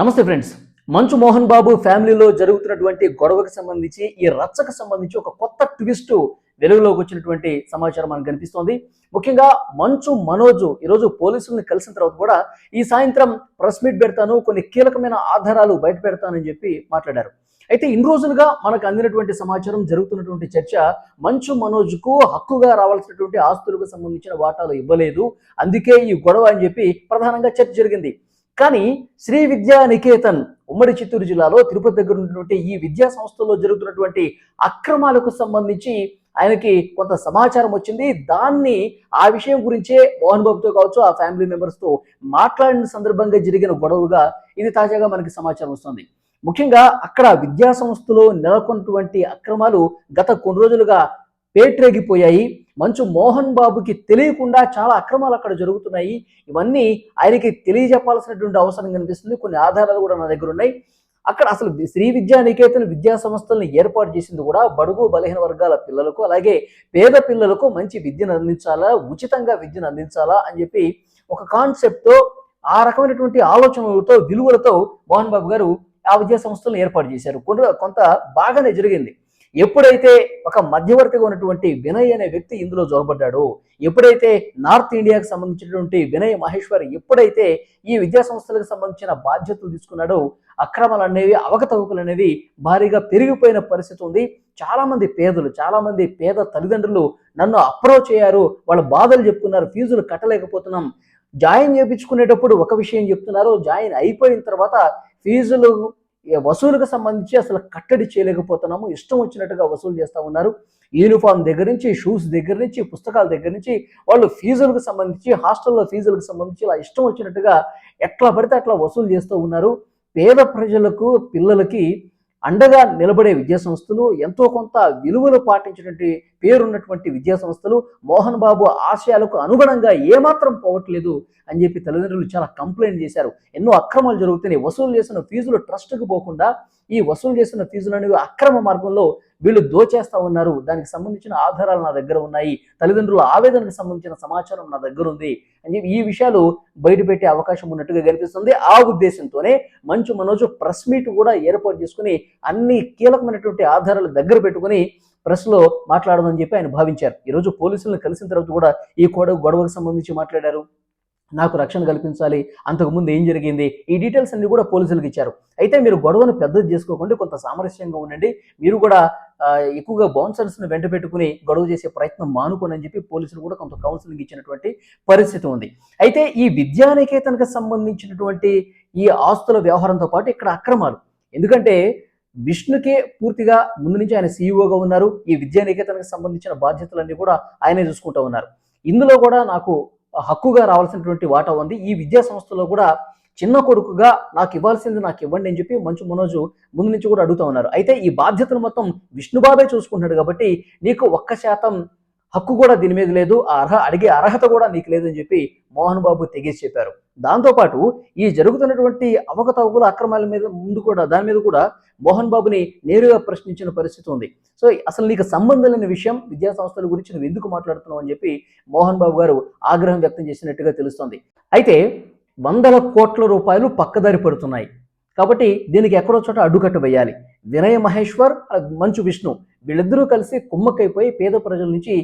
నమస్తే ఫ్రెండ్స్. మంచు మోహన్ బాబు ఫ్యామిలీలో జరుగుతున్నటువంటి గొడవకు సంబంధించి ఈ రచ్చకు సంబంధించి ఒక కొత్త ట్విస్ట్ వెలుగులోకి వచ్చినటువంటి సమాచారం మనకు కనిపిస్తోంది. ముఖ్యంగా మంచు మనోజు ఈరోజు పోలీసుల్ని కలిసిన తర్వాత కూడా ఈ సాయంత్రం ప్రెస్ మీట్ పెడతాను కొన్ని కీలకమైన ఆధారాలు బయట పెడతానని చెప్పి మాట్లాడారు. అయితే ఇన్ని రోజులుగా మనకు అందినటువంటి సమాచారం జరుగుతున్నటువంటి చర్చ మంచు మనోజ్కు హక్కుగా రావాల్సినటువంటి ఆస్తులకు సంబంధించిన వాటాలు ఇవ్వలేదు. అందుకే ఈ గొడవ అని చెప్పి ప్రధానంగా చర్చ జరిగింది. కానీ శ్రీ విద్యా నికేతన్ ఉమ్మడి చిత్తూరు జిల్లాలో తిరుపతి దగ్గర ఉన్నటువంటి ఈ విద్యా సంస్థల్లో జరుగుతున్నటువంటి అక్రమాలకు సంబంధించి ఆయనకి కొంత సమాచారం వచ్చింది. దాన్ని ఆ విషయం గురించే మోహన్ బాబుతో కావచ్చు ఆ ఫ్యామిలీ మెంబర్స్తో మాట్లాడిన సందర్భంగా జరిగిన గొడవగా ఇది తాజాగా మనకి సమాచారం వస్తుంది. ముఖ్యంగా అక్కడ విద్యా సంస్థలో నెలకొన్నటువంటి అక్రమాలు గత కొన్ని రోజులుగా పేట్రేగిపోయాయి. మంచు మోహన్ బాబుకి తెలియకుండా చాలా అక్రమాలు అక్కడ జరుగుతున్నాయి. ఇవన్నీ ఆయనకి తెలియజెప్పాల్సినటువంటి అవసరం కనిపిస్తుంది. కొన్ని ఆధారాలు కూడా నా దగ్గర ఉన్నాయి. అక్కడ అసలు శ్రీ విద్యా నికేతన్ విద్యా సంస్థలను ఏర్పాటు చేసింది కూడా బడుగు బలహీన వర్గాల పిల్లలకు అలాగే పేద పిల్లలకు మంచి విద్యను అందించాలా ఉచితంగా విద్యను అందించాలా అని చెప్పి ఒక కాన్సెప్ట్తో ఆ రకమైనటువంటి ఆలోచనలతో విలువలతో మోహన్ బాబు గారు ఆ విద్యా సంస్థలను ఏర్పాటు చేశారు. కొంత కొంత బాగానే జరిగింది. ఎప్పుడైతే ఒక మధ్యవర్తిగా ఉన్నటువంటి వినయ్ అనే వ్యక్తి ఇందులో జొరబడ్డాడో ఎప్పుడైతే నార్త్ ఇండియాకి సంబంధించినటువంటి వినయ్ మహేశ్వర్ ఎప్పుడైతే ఈ విద్యా సంస్థలకు సంబంధించిన బాధ్యతలు తీసుకున్నాడో అక్రమాలు అనేవి అవకతవకలు అనేవి భారీగా పెరిగిపోయిన పరిస్థితి ఉంది. చాలామంది పేదలు చాలామంది పేద తల్లిదండ్రులు నన్ను అప్రోచ్ అయ్యారు వాళ్ళ బాధలు చెప్పుకున్నారు ఫీజులు కట్టలేకపోతున్నాం. జాయిన్ చేయించుకునేటప్పుడు ఒక విషయం చెప్తున్నారు జాయిన్ అయిపోయిన తర్వాత ఫీజులు వసూలుకు సంబంధించి అసలు కట్టడి చేయలేకపోతున్నాము. ఇష్టం వచ్చినట్టుగా వసూలు చేస్తూ ఉన్నారు. యూనిఫామ్ దగ్గర నుంచి షూస్ దగ్గర నుంచి పుస్తకాల దగ్గర నుంచి వాళ్ళు ఫీజులకు సంబంధించి హాస్టల్లో ఫీజులకు సంబంధించి ఇలా ఇష్టం వచ్చినట్టుగా ఎట్లా పడితే అట్లా వసూలు చేస్తూ ఉన్నారు. పేద ప్రజలకు పిల్లలకి అండగా నిలబడే విద్యా సంస్థలు ఎంతో కొంత విలువలు పాటించినటువంటి పేరున్నటువంటి విద్యా సంస్థలు మోహన్ బాబు ఆశయాలకు అనుగుణంగా ఏమాత్రం పోవట్లేదు అని చెప్పి తల్లిదండ్రులు చాలా కంప్లైంట్ చేశారు. ఎన్నో అక్రమాలు జరుగుతున్నాయి. వసూలు చేసిన ఫీజులు ట్రస్ట్కి పోకుండా ఈ వసూలు చేసిన ఫీజులు అనేవి అక్రమ మార్గంలో వీళ్ళు దోచేస్తా ఉన్నారు. దానికి సంబంధించిన ఆధారాలు నా దగ్గర ఉన్నాయి. తల్లిదండ్రుల ఆవేదనకు సంబంధించిన సమాచారం నా దగ్గర ఉంది అని చెప్పి ఈ విషయాలు బయటపెట్టే అవకాశం ఉన్నట్టుగా కనిపిస్తుంది. ఆ ఉద్దేశంతోనే మంచు మనోజు ప్రెస్ మీట్ కూడా ఏర్పాటు చేసుకుని అన్ని కీలకమైనటువంటి ఆధారాలు దగ్గర పెట్టుకుని ప్రెస్లో మాట్లాడమని చెప్పి ఆయన భావించారు. ఈరోజు పోలీసులను కలిసిన తర్వాత కూడా ఈ కోడ గొడవకు సంబంధించి మాట్లాడారు. నాకు రక్షణ కల్పించాలి. అంతకుముందు ఏం జరిగింది? ఈ డీటెయిల్స్ అన్ని కూడా పోలీసులకు ఇచ్చారు. అయితే మీరు గొడవను పెద్దది చేసుకోకుండా కొంత సామరస్యంగా ఉండండి. మీరు కూడా ఎక్కువగా బౌన్సర్స్ని వెంట పెట్టుకుని గొడవ చేసే ప్రయత్నం మానుకోండి అని చెప్పి పోలీసులు కూడా కొంత కౌన్సిలింగ్ ఇచ్చినటువంటి పరిస్థితి ఉంది. అయితే ఈ విద్యానికేతనకు సంబంధించినటువంటి ఈ ఆస్తుల వ్యవహారంతో పాటు ఇక్కడ అక్రమాలు. ఎందుకంటే విష్ణుకే పూర్తిగా ముందు నుంచి ఆయన సీఈఓగా ఉన్నారు. ఈ విద్యానికేతనకు సంబంధించిన బాధ్యతలన్నీ కూడా ఆయనే చూసుకుంటూ ఉన్నారు. ఇందులో కూడా నాకు హక్కుగా రావాల్సినటువంటి వాటా ఉంది. ఈ విద్యా సంస్థలో కూడా చిన్న కొడుకుగా నాకు ఇవ్వాల్సింది నాకు ఇవ్వండి అని చెప్పి మంచు మనోజు ముందు నుంచి కూడా అడుగుతా ఉన్నారు. అయితే ఈ బాధ్యతలు మొత్తం విష్ణుబాబే చూసుకుంటున్నాడు కాబట్టి నీకు ఒక్క శాతం హక్కు కూడా దీని మీద లేదు ఆ అర్హ అడిగే అర్హత కూడా నీకు లేదని చెప్పి మోహన్ బాబు తెగేసి చెప్పారు. దాంతోపాటు ఈ జరుగుతున్నటువంటి అవకతవకల అక్రమాల మీద ముందు కూడా దాని మీద కూడా మోహన్ బాబుని నేరుగా ప్రశ్నించిన పరిస్థితి ఉంది. సో అసలు నీకు సంబంధం లేని విషయం విద్యా సంస్థల గురించి నువ్వు ఎందుకు మాట్లాడుతున్నావు అని చెప్పి మోహన్ బాబు గారు ఆగ్రహం వ్యక్తం చేసినట్టుగా తెలుస్తోంది. అయితే వందల కోట్ల రూపాయలు పక్కదారి పడుతున్నాయి. కాబట్టి దీనికి ఎక్కడో చోట అడ్డుకట్ట వేయాలి. వినయ మహేశ్వర్ మంచు విష్ణు వీళ్ళిద్దరూ కలిసి కుమ్మక్కైపోయి పేద ప్రజల నుంచి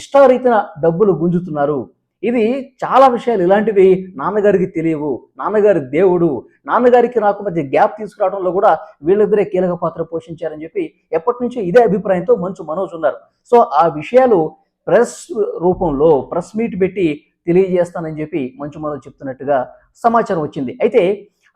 ఇష్టారీతిన డబ్బులు గుంజుతున్నారు. ఇది చాలా విషయాలు ఇలాంటివి నాన్నగారికి తెలియవు నాన్నగారి దేవుడు నాన్నగారికి నాకు మధ్య గ్యాప్ తీసుకురావడంలో కూడా వీళ్ళిద్దరే కీలక పాత్ర పోషించారని చెప్పి ఎప్పటి నుంచో ఇదే అభిప్రాయంతో మంచు మనోజ్ ఉన్నారు. సో ఆ విషయాలు ప్రెస్ రూపంలో ప్రెస్ మీట్ పెట్టి తెలియజేస్తానని చెప్పి మంచు మనోజ్ చెప్తున్నట్టుగా సమాచారం వచ్చింది. అయితే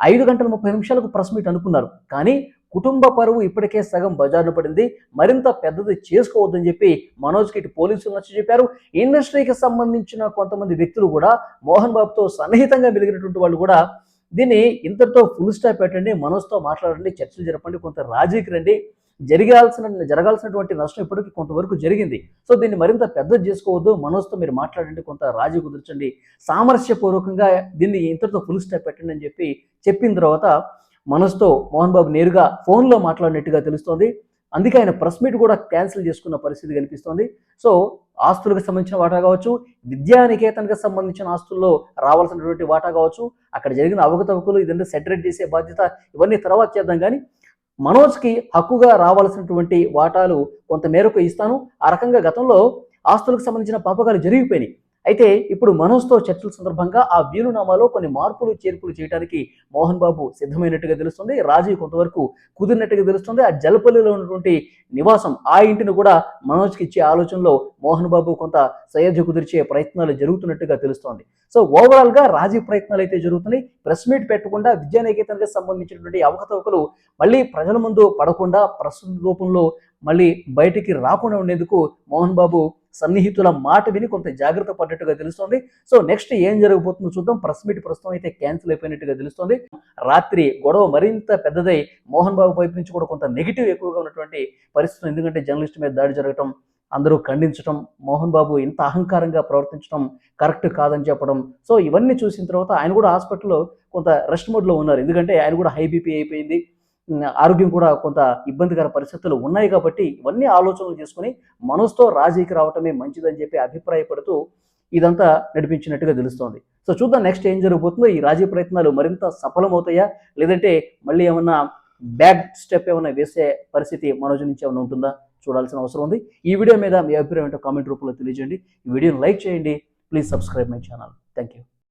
ఐదు గంటల ముప్పై నిమిషాలకు ప్రెస్ మీట్ అనుకున్నారు. కానీ కుటుంబ పరువు ఇప్పటికే సగం బజార్లు పడింది. మరింత పెద్దది చేసుకోవద్దని చెప్పి మనోజ్కి ఇటు పోలీసులు నచ్చ చెప్పారు. ఇండస్ట్రీకి సంబంధించిన కొంతమంది వ్యక్తులు కూడా మోహన్ బాబుతో సన్నిహితంగా వెలిగినటువంటి వాళ్ళు కూడా దీన్ని ఇంతటితో ఫుల్ స్టాప్ పెట్టండి. మనోజ్తో మాట్లాడండి. చర్చలు జరపండి. కొంత రాజీకి రండి. జరగాల్సిన జరగాల్సినటువంటి నష్టం ఇప్పటికీ కొంతవరకు జరిగింది. సో దీన్ని మరింత పెద్దది చేసుకోవద్దు. మనోజ్తో మీరు మాట్లాడండి కొంత రాజీ కుదుర్చండి. సామరస్యపూర్వకంగా దీన్ని ఇంతటితో ఫుల్ స్టాప్ పెట్టండి అని చెప్పి చెప్పిన తర్వాత మనసుతో మోహన్ బాబు నేరుగా ఫోన్లో మాట్లాడినట్టుగా తెలుస్తోంది. అందుకే ఆయన ప్రెస్ మీట్ కూడా క్యాన్సిల్ చేసుకున్న పరిస్థితి కనిపిస్తోంది. సో ఆస్తులకు సంబంధించిన వాటా కావచ్చు విద్యానికేతన్కి సంబంధించిన ఆస్తుల్లో రావాల్సినటువంటి వాటా కావచ్చు అక్కడ జరిగిన అవకతవకలు ఇదంతా సెటరేట్ చేసే బాధ్యత ఇవన్నీ తర్వాత చేద్దాం. కానీ మనోజ్కి హక్కుగా రావాల్సినటువంటి వాటాలు కొంత మేరకు ఇస్తాను. ఆ రకంగా గతంలో ఆస్తులకు సంబంధించిన పాపకాలు జరిగిపోయినాయి. అయితే ఇప్పుడు మనోజ్తో చర్చల సందర్భంగా ఆ వీలునామాలో కొన్ని మార్పులు చేర్పులు చేయడానికి మోహన్ బాబు సిద్ధమైనట్టుగా తెలుస్తుంది. రాజీవ్ కొంతవరకు కుదిరినట్టుగా తెలుస్తుంది. ఆ జలపల్లిలో ఉన్నటువంటి నివాసం ఆ ఇంటిని కూడా మనోజ్కి ఇచ్చే ఆలోచనలో మోహన్ బాబు కొంత సయోధ్య కుదిర్చే ప్రయత్నాలు జరుగుతున్నట్టుగా తెలుస్తోంది. సో ఓవరాల్గా రాజీ ప్రయత్నాలు అయితే జరుగుతున్నాయి. ప్రెస్ మీట్ పెట్టకుండా విద్యానికేతనకు సంబంధించినటువంటి అవకతవకలు మళ్ళీ ప్రజల ముందు పడకుండా ప్రస్తుత రూపంలో మళ్ళీ బయటికి రాకుండా ఉండేందుకు మోహన్ బాబు సన్నిహితుల మాట విని కొంత జాగ్రత్త పడ్డట్టుగా తెలుస్తోంది. సో నెక్స్ట్ ఏం జరగబోతుందో చూద్దాం. ప్రెస్ మీట్ ప్రస్తుతం అయితే క్యాన్సిల్ అయిపోయినట్టుగా తెలుస్తోంది. రాత్రి గొడవ మరింత పెద్దదై మోహన్ బాబు వైపు నుంచి కూడా కొంత నెగిటివ్ ఎక్కువగా ఉన్నటువంటి పరిస్థితి ఎందుకంటే జర్నలిస్ట్ మీద దాడి జరగటం అందరూ ఖండించడం మోహన్ బాబు ఇంత అహంకారంగా ప్రవర్తించడం కరెక్ట్ కాదని చెప్పడం. సో ఇవన్నీ చూసిన తర్వాత ఆయన కూడా హాస్పిటల్లో కొంత రెస్ట్ మోడ్లో ఉన్నారు. ఎందుకంటే ఆయన కూడా హై బీపీ అయిపోయింది. ఆరోగ్యం కూడా కొంత ఇబ్బందికర పరిస్థితులు ఉన్నాయి కాబట్టి ఇవన్నీ ఆలోచనలు చేసుకుని మనసుతో రాజీకి రావటమే మంచిదని చెప్పి అభిప్రాయపడుతూ ఇదంతా నడిపించినట్టుగా తెలుస్తోంది. సో చూద్దాం నెక్స్ట్ ఏం జరగబోతుందో. ఈ రాజీ ప్రయత్నాలు మరింత సఫలమవుతాయా? లేదంటే మళ్ళీ ఏమన్నా బ్యాక్ స్టెప్ ఏమైనా వేసే పరిస్థితి మనోజ్ నుంచి ఏమైనా ఉంటుందా? చూడాల్సిన అవసరం ఉంది. ఈ వీడియో మీద మీ అభిప్రాయం ఏంటో కామెంట్ రూపంలో తెలియజేయండి. ఈ వీడియోని లైక్ చేయండి. Please subscribe my channel. Thank you